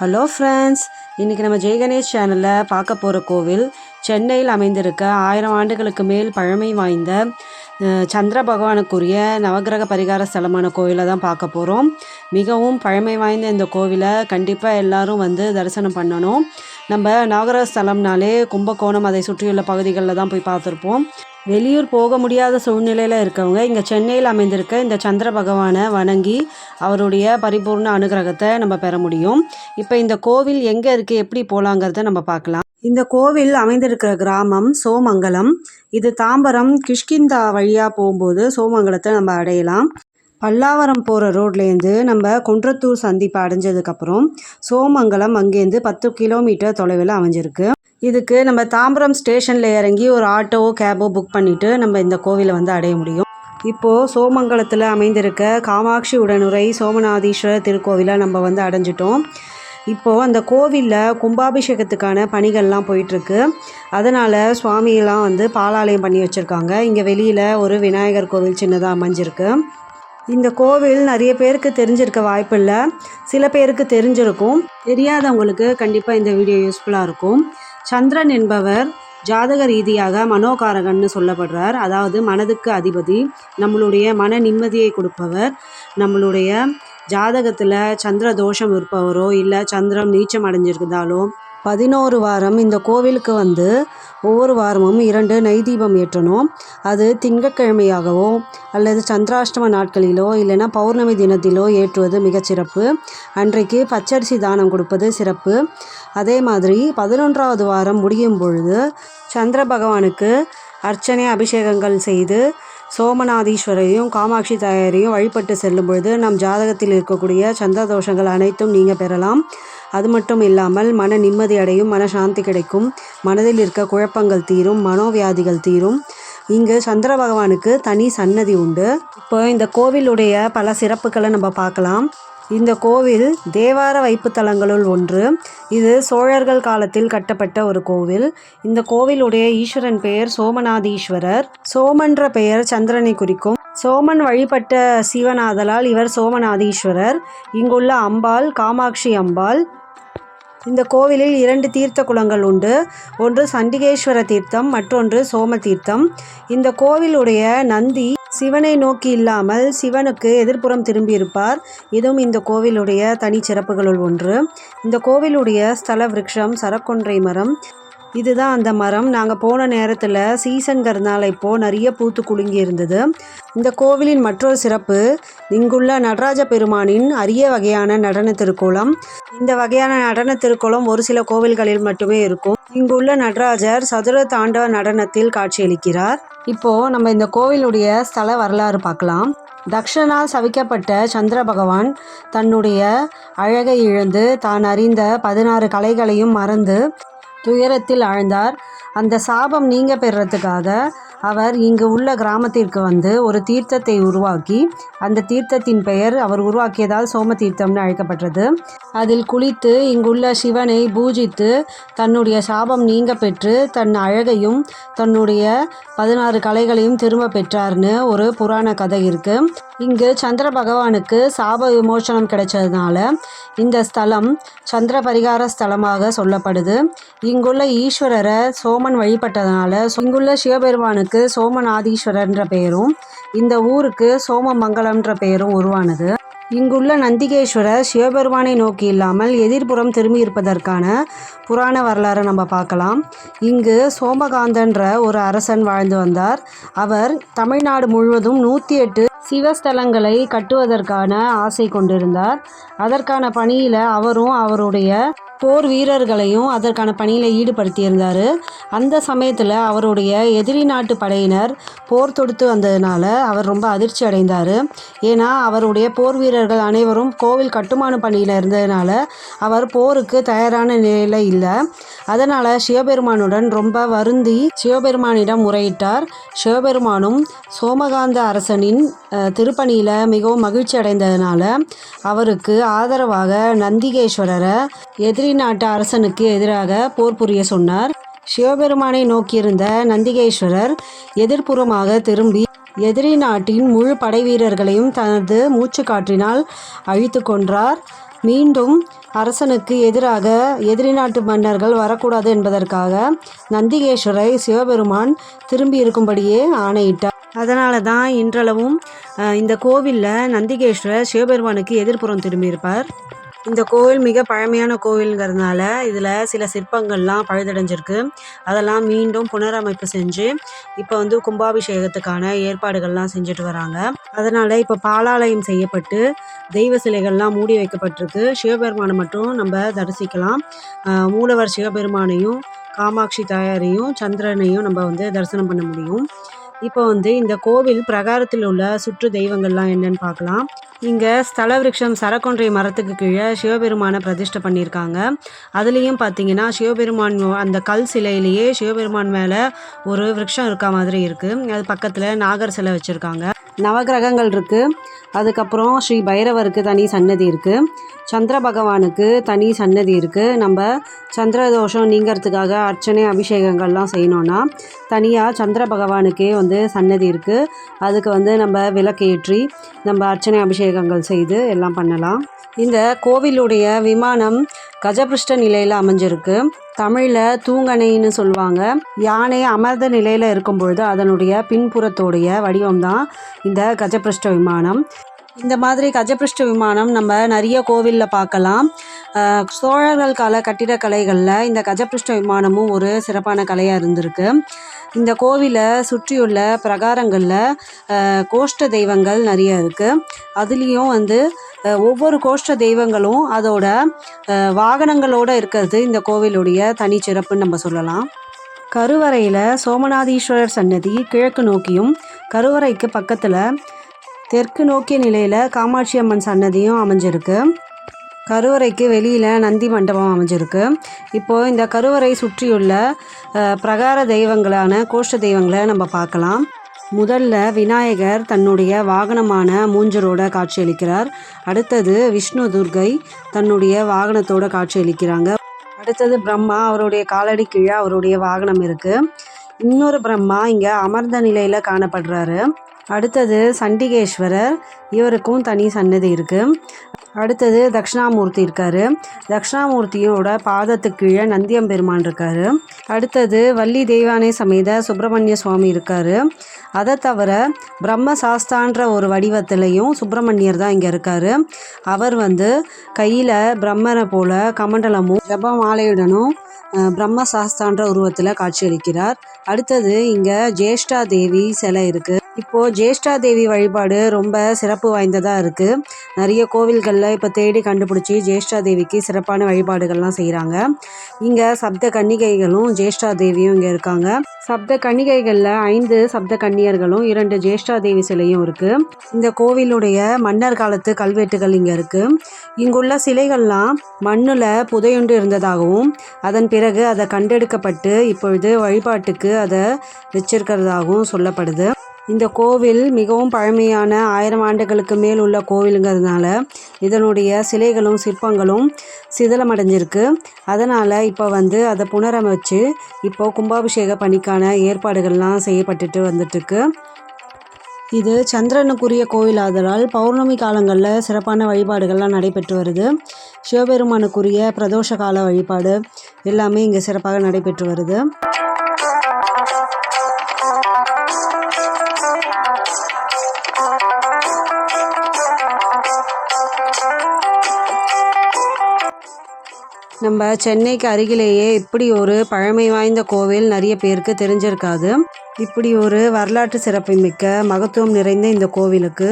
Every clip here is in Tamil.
ஹலோ ஃப்ரெண்ட்ஸ் இன்றைக்கி நம்ம ஜெயகணேஷ் சேனலில் பார்க்க போகிற கோவில் சென்னையில் அமைந்திருக்க ஆயிரம் ஆண்டுகளுக்கு மேல் பழமை வாய்ந்த சந்திர பகவானுக்குரிய நவக்கிரக பரிகார ஸ்தலமான கோவிலை தான் பார்க்க போகிறோம் மிகவும் பழமை வாய்ந்த இந்த கோவிலை கண்டிப்பாக எல்லோரும் வந்து தரிசனம் பண்ணணும். நம்ம நவகிரக ஸ்தலம்னாலே கும்பகோணம் அதை சுற்றியுள்ள பகுதிகளில் தான் போய் பார்த்துருப்போம். வெளியூர் போக முடியாத சூழ்நிலையில் இருக்கவங்க இங்கே சென்னையில் அமைந்திருக்க இந்த சந்திர பகவானை வணங்கி அவருடைய பரிபூர்ண அனுகிரகத்தை நம்ம பெற முடியும். இப்போ இந்த கோவில் எங்கே இருக்குது எப்படி போகலாங்கிறத நம்ம பார்க்கலாம். இந்த கோவில் அமைந்திருக்கிற கிராமம் சோமங்கலம். இது தாம்பரம் கிஷ்கிந்தா வழியாக போகும்போது சோமங்கலத்தை நம்ம அடையலாம். பல்லாவரம் போகிற ரோட்லேருந்து நம்ம குன்றத்தூர் சந்திப்பை அடைஞ்சதுக்கப்புறம் சோமங்கலம் அங்கேருந்து பத்து கிலோமீட்டர் தொலைவில் அமைஞ்சிருக்கு. இதுக்கு நம்ம தாம்பரம் ஸ்டேஷனில் இறங்கி ஒரு ஆட்டோ கேபோ புக் பண்ணிவிட்டு நம்ம இந்த கோவிலை வந்து அடைய முடியும். இப்போது சோமங்கலத்தில் அமைந்திருக்க காமாட்சி உடனுரை சோமநாதீஸ்வரர் திருக்கோவிலை நம்ம வந்து அடைஞ்சிட்டோம். இப்போது அந்த கோவிலில் கும்பாபிஷேகத்துக்கான பணிகள்லாம் போயிட்டுருக்கு. அதனால் சுவாமியெல்லாம் வந்து பாலாலயம் பண்ணி வச்சுருக்காங்க. இங்கே வெளியில் ஒரு விநாயகர் கோவில் சின்னதாக அமைஞ்சிருக்கு. இந்த கோவில் நிறைய பேருக்கு தெரிஞ்சிருக்க வாய்ப்பில்லை சில பேருக்கு தெரிஞ்சிருக்கும். தெரியாதவங்களுக்கு கண்டிப்பாக இந்த வீடியோ யூஸ்ஃபுல்லாக இருக்கும். சந்திரன் என்பவர் ஜாதக ரீதியாக மனோகாரகன்னு சொல்லப்படுறார். அதாவது மனதுக்கு அதிபதி நம்மளுடைய மன நிம்மதியை கொடுப்பவர் நம்மளுடைய ஜாதகத்தில் சந்திர தோஷம் இருப்பவரோ இல்லை சந்திரம் நீச்சம் அடைஞ்சிருந்தாலோ பதினோரு வாரம் இந்த கோவிலுக்கு வந்து ஒவ்வொரு வாரமும் இரண்டு நெய் தீபம் ஏற்றணும். அது திங்கட்கிழமையாகவோ அல்லது சந்திராஷ்டம நாட்களிலோ இல்லைன்னா பௌர்ணமி தினத்திலோ ஏற்றுவது மிகச்சிறப்பு அன்றைக்கு பச்சரிசி தானம் கொடுப்பது சிறப்பு. அதே மாதிரி பதினொன்றாவது வாரம் முடியும் பொழுது சந்திர பகவானுக்கு அர்ச்சனை அபிஷேகங்கள் செய்து சோமநாதீஸ்வரையும் காமாட்சி தாயாரையும் வழிபட்டு செல்லும் பொழுது நம் ஜாதகத்தில் இருக்கக்கூடிய சந்திர தோஷங்கள் அனைத்தும் நீங்கள் பெறலாம். அது மட்டும் இல்லாமல் மன நிம்மதி அடையும் மன சாந்தி கிடைக்கும். மனதில் இருக்க குழப்பங்கள் தீரும் மனோவியாதிகள் தீரும். இங்கு சந்திர பகவானுக்கு தனி சன்னதி உண்டு. இப்போ இந்த கோவிலுடைய பல சிறப்புகளை நம்ம பார்க்கலாம். இந்த கோவில் தேவார வைப்பு தலங்களுள் ஒன்று. இது சோழர்கள் காலத்தில் கட்டப்பட்ட ஒரு கோவில். இந்த கோவிலுடைய ஈஸ்வரன் பெயர் சோமநாதீஸ்வரர். சோமன்ற பெயர் சந்திரனை குறிக்கும். சோமன் வழிபட்ட சிவனாதலால் இவர் சோமநாதீஸ்வரர். இங்குள்ள அம்பாள் காமாட்சி அம்பாள் இந்த கோவிலில் இரண்டு தீர்த்த குளங்கள் உண்டு. ஒன்று சண்டிகேஸ்வர தீர்த்தம் மற்றொன்று சோம தீர்த்தம். இந்த கோவிலுடைய நந்தி சிவனை நோக்கி இல்லாமல் சிவனுக்கு எதிர்ப்புறம் திரும்பியிருப்பார். இதுவும் இந்த கோவிலுடைய தனிச்சிறப்புகளுள் ஒன்று. இந்த கோவிலுடைய ஸ்தல விருட்சம் சரக்கொன்றை மரம் இதுதான் அந்த மரம். நாங்கள் போன நேரத்தில் சீசன்கிறதுனால இப்போது நிறைய பூத்து குலுங்கி இருந்தது. இந்த கோவிலின் மற்றொரு சிறப்பு இங்குள்ள நடராஜ பெருமானின் அரிய வகையான நடன திருக்கோலம். இந்த வகையான நடன திருக்கோலம் ஒரு சில கோவில்களில் மட்டுமே இருக்கும். இங்குள்ள நடராஜர் சதுர தாண்டவ நடனத்தில் காட்சியளிக்கிறார். இப்போது நம்ம இந்த கோவிலுடைய ஸ்தல வரலாறு பார்க்கலாம். தக்ஷனால் சவிக்கப்பட்ட சந்திர பகவான் தன்னுடைய அழகை இழந்து தான் அறிந்த பதினாறு கலைகளையும் மறந்து துயரத்தில் ஆழ்ந்தார். அந்த சாபம் நீங்க பெறுறதுக்காக அவர் இங்கு உள்ள கிராமத்திற்கு வந்து ஒரு தீர்த்தத்தை உருவாக்கி அந்த தீர்த்தத்தின் பெயர் அவர் உருவாக்கியதால் சோம தீர்த்தம்னு அழைக்கப்பட்டது. அதில் குளித்து இங்குள்ள சிவனை பூஜித்து தன்னுடைய சாபம் நீங்க பெற்று தன் அழகையும் தன்னுடைய பதினாறு கலைகளையும் திரும்ப பெற்றார்னு ஒரு புராண கதை இருக்கு. இங்கு சந்திர பகவானுக்கு சாப விமோசனம் கிடைச்சதுனால இந்த ஸ்தலம் சந்திர பரிகார ஸ்தலமாக சொல்லப்படுது. இங்குள்ள ஈஸ்வரரை சோமன் வழிபட்டதுனால இங்குள்ள சிவபெருமானுக்கு சோமநாதீஸ்வரர்ன்ற பெயரும் இந்த ஊருக்கு சோமமங்கலம்ன்ற பெயரும் உருவானது. இங்குள்ள நந்திகேஸ்வரர் சிவபெருமானை நோக்கி இல்லாமல் எதிர்ப்புறம் திரும்பி இருப்பதற்கான புராண வரலாறை நம்ம பார்க்கலாம். இங்கு சோமகாந்தன்ற ஒரு அரசன் வாழ்ந்து வந்தார். அவர் தமிழ்நாடு முழுவதும் நூற்றி எட்டு சிவஸ்தலங்களை கட்டுவதற்கான ஆசை கொண்டிருந்தார். அதற்கான பணியில் அவரும் அவருடைய போர் வீரர்களையும் அதற்கான பணியில் ஈடுபடுத்தியிருந்தார். அந்த சமயத்தில் அவருடைய எதிரி நாட்டு படையினர் போர் தொடுத்து வந்ததுனால அவர் ரொம்ப அதிர்ச்சி அடைந்தார். ஏன்னா அவருடைய போர் வீரர்கள் அனைவரும் கோவில் கட்டுமான பணியில் இருந்ததுனால அவர் போருக்கு தயாரான நிலையில் இல்லை. அதனால் சிவபெருமானுடன் ரொம்ப வருந்தி சிவபெருமானிடம் முறையிட்டார். சிவபெருமானும் சோமகாந்த அரசனின் திருப்பணியில் மிகவும் மகிழ்ச்சி அடைந்ததுனால அவருக்கு ஆதரவாக நந்திகேஸ்வரரை எதிரி நாட்டு அரசனுக்கு எதிராக போர் புரிய சொன்னார். சிவபெருமானை நோக்கியிருந்த நந்திகேஸ்வரர் எதிர்ப்புறமாக திரும்பி எதிரி நாட்டின் முழு படை வீரர்களையும் தனது மூச்சு காற்றினால் அழித்து கொன்றார். மீண்டும் அரசனுக்கு எதிராக எதிரி நாட்டு மன்னர்கள் வரக்கூடாது என்பதற்காக நந்திகேஸ்வரை சிவபெருமான் திரும்பி இருக்கும்படியே ஆணையிட்டார். அதனால தான் இன்றளவும் இந்த கோவிலில் நந்திகேஸ்வரர் சிவபெருமானுக்கு எதிர்ப்புறம் திரும்பியிருப்பார். இந்த கோவில் மிக பழமையான கோவிலுங்கிறதுனால இதில் சில சிற்பங்கள்லாம் பழுதடைஞ்சிருக்கு. அதெல்லாம் மீண்டும் புனரமைப்பு செஞ்சு இப்போ வந்து கும்பாபிஷேகத்துக்கான ஏற்பாடுகள்லாம் செஞ்சுட்டு வராங்க. அதனால் இப்போ பாலாலயம் செய்யப்பட்டு தெய்வ சிலைகள்லாம் மூடி வைக்கப்பட்டிருக்கு. சிவபெருமானை மட்டும் நம்ம தரிசிக்கலாம். மூலவர் சிவபெருமானையும் காமாட்சி தாயாரையும் சந்திரனையும் நம்ம வந்து தரிசனம் பண்ண முடியும். இப்போ வந்து இந்த கோவில் பிரகாரத்தில் உள்ள சுற்று தெய்வங்கள்லாம் என்னன்னு பார்க்கலாம். இங்கே ஸ்தல விருட்சம் சரக்கொன்றை மரத்துக்கு கீழே சிவபெருமானை பிரதிஷ்டை பண்ணியிருக்காங்க. அதுலேயும் பார்த்தீங்கன்னா சிவபெருமான் அந்த கல் சிலையிலேயே சிவபெருமான் மேலே ஒரு விருட்சம் இருக்க மாதிரி இருக்குது அது பக்கத்தில் நாகர் சிலை வச்சுருக்காங்க. நவகிரகங்கள் இருக்குது அதுக்கப்புறம் ஸ்ரீ பைரவருக்கு தனி சன்னதி இருக்குது சந்திர பகவானுக்கு தனி சன்னதி இருக்குது நம்ம சந்திர தோஷம் நீங்கிறதுக்காக அர்ச்சனை அபிஷேகங்கள்லாம் செய்யணுன்னா தனியாக சந்திர பகவானுக்கே வந்து சன்னதி இருக்குது அதுக்கு வந்து நம்ம விளக்கேற்றி நம்ம அர்ச்சனை அபிஷேகங்கள் செய்து எல்லாம் பண்ணலாம். இந்த கோவிலுடைய விமானம் கஜபிருஷ்ட நிலையில் அமைஞ்சிருக்கு. தமிழில் தூங்கணைன்னு சொல்லுவாங்க. யானை அமர்ந்த நிலையில் இருக்கும் பொழுது அதனுடைய பின்புறத்தோடைய வடிவம்தான் இந்த கஜபிருஷ்ட விமானம். இந்த மாதிரி கஜபிருஷ்ட விமானம் நம்ம நிறைய கோவிலில் பார்க்கலாம். சோழர்கள் கால கட்டிடக்கலைகளில் இந்த கஜபிருஷ்ட விமானமும் ஒரு சிறப்பான கலையாக இருந்திருக்கு. இந்த கோவிலை சுற்றியுள்ள பிரகாரங்களில் கோஷ்ட தெய்வங்கள் நிறைய இருக்குது அதுலேயும் வந்து ஒவ்வொரு கோஷ்ட தெய்வங்களும் அதோட வாகனங்களோடு வாகனங்களோட இருக்கிறது இந்த கோவிலுடைய தனிச்சிறப்புன்னு நம்ம சொல்லலாம். கருவறையில் சோமநாதீஸ்வரர் சன்னதி கிழக்கு நோக்கியும் கருவறைக்கு பக்கத்தில் தெற்கு நோக்கிய நிலையில் காமாட்சி அம்மன் சன்னதியும் அமைஞ்சிருக்கு. கருவறைக்கு வெளியில் நந்தி மண்டபம் அமைஞ்சிருக்கு. இப்போது இந்த கருவறை சுற்றியுள்ள பிரகார தெய்வங்களான கோஷ்ட தெய்வங்களை நம்ம பார்க்கலாம். முதல்ல விநாயகர் தன்னுடைய வாகனமான மூஞ்சரோட காட்சியளிக்கிறார். அடுத்தது விஷ்ணு துர்கை தன்னுடைய வாகனத்தோட காட்சியளிக்கிறாங்க. அடுத்தது பிரம்மா அவருடைய காலடி கீழே அவருடைய வாகனம் இருக்குது இன்னொரு பிரம்மா இங்கே அமர்ந்த நிலையில் காணப்படுறாரு. அடுத்தது சண்டிகேஸ்வரர். இவருக்கும் தனி சன்னதி இருக்குது அடுத்தது தக்ஷணாமூர்த்தி இருக்காரு. தக்ஷணாமூர்த்தியோட பாதத்துக்கு கீழே நந்தியம்பெருமான் இருக்காரு. அடுத்தது வள்ளி தெய்வானை சமேத சுப்பிரமணிய சுவாமி இருக்காரு. அதை தவிர பிரம்ம சாஸ்தான்ற ஒரு வடிவத்திலையும் சுப்பிரமணியர் தான் இங்கே இருக்காரு. அவர் வந்து கையில் பிரம்மனை போல கமண்டலமும் ஜப மாலையுடனும் பிரம்ம சாஸ்தான்ற உருவத்தில் காட்சியளிக்கிறார். அடுத்தது இங்கே ஜேஷ்டா தேவி சிலை இருக்குது இப்போது ஜேஷ்டா தேவி வழிபாடு ரொம்ப சிறப்பு வாய்ந்ததாக இருக்குது நிறைய கோவில்களில் இப்போ தேடி கண்டுபிடிச்சி ஜேஷ்டா தேவிக்கு சிறப்பான வழிபாடுகள்லாம் செய்கிறாங்க இங்கே சப்த கன்னிகைகளும் ஜேஷ்டா தேவியும் இங்கே இருக்காங்க. சப்த கன்னிகைகளில் ஐந்து சப்த கன்னியர்களும் இரண்டு ஜேஷ்டா தேவி சிலையும் இருக்குது இந்த கோவிலுடைய மன்னர் காலத்து கல்வெட்டுகள் இங்கே இருக்குது இங்குள்ள சிலைகள்லாம் மண்ணில் புதையுண்டு இருந்ததாகவும் அதன் பிறகு அதை கண்டெடுக்கப்பட்டு இப்பொழுது வழிபாட்டுக்கு அதை வச்சிருக்கிறதாகவும் சொல்லப்படுது. இந்த கோவில் மிகவும் பழமையான ஆயிரம் ஆண்டுகளுக்கு மேல் உள்ள கோவிலுங்கிறதுனால இதனுடைய சிலைகளும் சிற்பங்களும் சிதிலமடைஞ்சிருக்கு. அதனால் இப்போ வந்து அதை புனரமைச்சு இப்போது கும்பாபிஷேக பணிக்கான ஏற்பாடுகள்லாம் செய்யப்பட்டுட்டு வந்துட்டுருக்கு. இது சந்திரனுக்குரிய கோவில் ஆதலால் பௌர்ணமி காலங்களில் சிறப்பான வழிபாடுகள்லாம் நடைபெற்று வருது. சிவபெருமானுக்குரிய பிரதோஷ கால வழிபாடு எல்லாமே இங்கே சிறப்பாக நடைபெற்று வருது. நம்ம சென்னைக்கு அருகிலேயே இப்படி ஒரு பழமை வாய்ந்த கோவில் நிறைய பேருக்கு தெரிஞ்சிருக்காது. இப்படி ஒரு வரலாற்று சிறப்புமிக்க மகத்துவம் நிறைந்த இந்த கோவிலுக்கு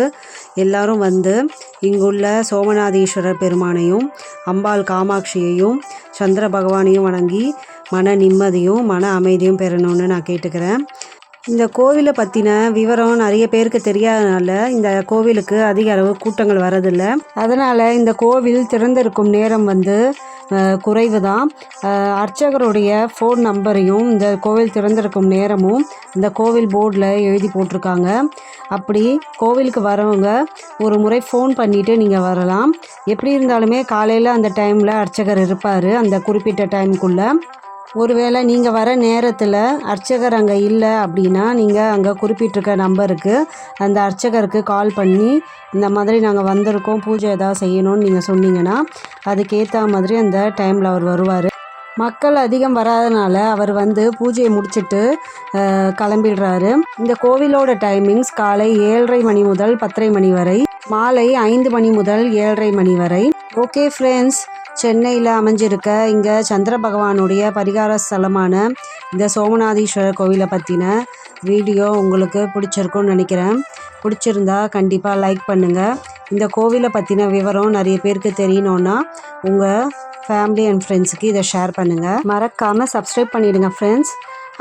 எல்லாரும் வந்து இங்குள்ள சோமநாதீஸ்வரர் பெருமானையும் அம்பாள் காமாட்சியையும் சந்திர பகவானையும் வணங்கி மன நிம்மதியும் மன அமைதியும் பெறணும்னு நான் கேட்டுக்கிறேன். இந்த கோவிலை பற்றின விவரம் நிறைய பேருக்கு தெரியாதனால இந்த கோவிலுக்கு அதிக அளவு கூட்டங்கள் வரதில்லை அதனால் இந்த கோவில் திறந்திருக்கும் நேரம் வந்து குறைவு தான் அர்ச்சகருடைய ஃபோன் நம்பரையும் இந்த கோவில் திறந்திருக்கும் நேரமும் இந்த கோவில் போர்டில் எழுதி போட்டிருக்காங்க. அப்படி கோவிலுக்கு வரவங்க ஒரு முறை ஃபோன் பண்ணிவிட்டு நீங்கள் வரலாம். எப்படி இருந்தாலுமே காலையில் அந்த டைமில் அர்ச்சகர் இருப்பார். அந்த குறிப்பிட்ட டைமுக்குள்ளே ஒருவேளை நீங்கள் வர நேரத்தில் அர்ச்சகர் அங்கே இல்லை அப்படின்னா நீங்கள் அங்கே குறிப்பிட்டிருக்க நம்பருக்கு அந்த அர்ச்சகருக்கு கால் பண்ணி இந்த மாதிரி நாங்கள் வந்திருக்கோம் பூஜை ஏதாவது செய்யணும்னு நீங்கள் சொன்னீங்கன்னா அதுக்கேற்ற மாதிரி அந்த டைமில் அவர் வருவார். மக்கள் அதிகம் வராதனால அவர் வந்து பூஜையை முடிச்சுட்டு கிளம்பிடுறாரு. இந்த கோவிலோட டைமிங்ஸ் காலை ஏழரை மணி முதல் பத்தரை மணி வரை மாலை ஐந்து மணி முதல் ஏழரை மணி வரை. ஓகே ஃப்ரெண்ட்ஸ் சென்னையில் அமைஞ்சிருக்க இங்கே சந்திர பகவானுடைய பரிகார ஸ்தலமான இந்த சோமநாதீஸ்வரர் கோவிலை பற்றின வீடியோ உங்களுக்கு பிடிச்சிருக்கும்னு நினைக்கிறேன். பிடிச்சிருந்தா கண்டிப்பாக லைக் பண்ணுங்கள் இந்த கோவிலை பற்றின விவரம் நிறைய பேருக்கு தெரியணுன்னா உங்கள் ஃபேமிலி அண்ட் ஃப்ரெண்ட்ஸுக்கு இதை ஷேர் பண்ணுங்கள் மறக்காமல் சப்ஸ்கிரைப் பண்ணிவிடுங்க ஃப்ரெண்ட்ஸ்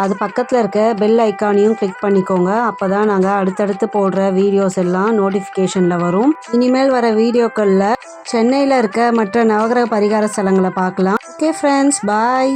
அது பக்கத்தில் இருக்க பெல் ஐக்கானையும் கிளிக் பண்ணிக்கோங்க. அப்போ தான் நாங்கள் அடுத்தடுத்து போடுற வீடியோஸ் எல்லாம் நோட்டிஃபிகேஷனில் வரும். இனிமேல் வர வீடியோக்களில் சென்னையில் இருக்க மற்ற நவகிரக பரிகார ஸ்தலங்களை பார்க்கலாம். Okay friends bye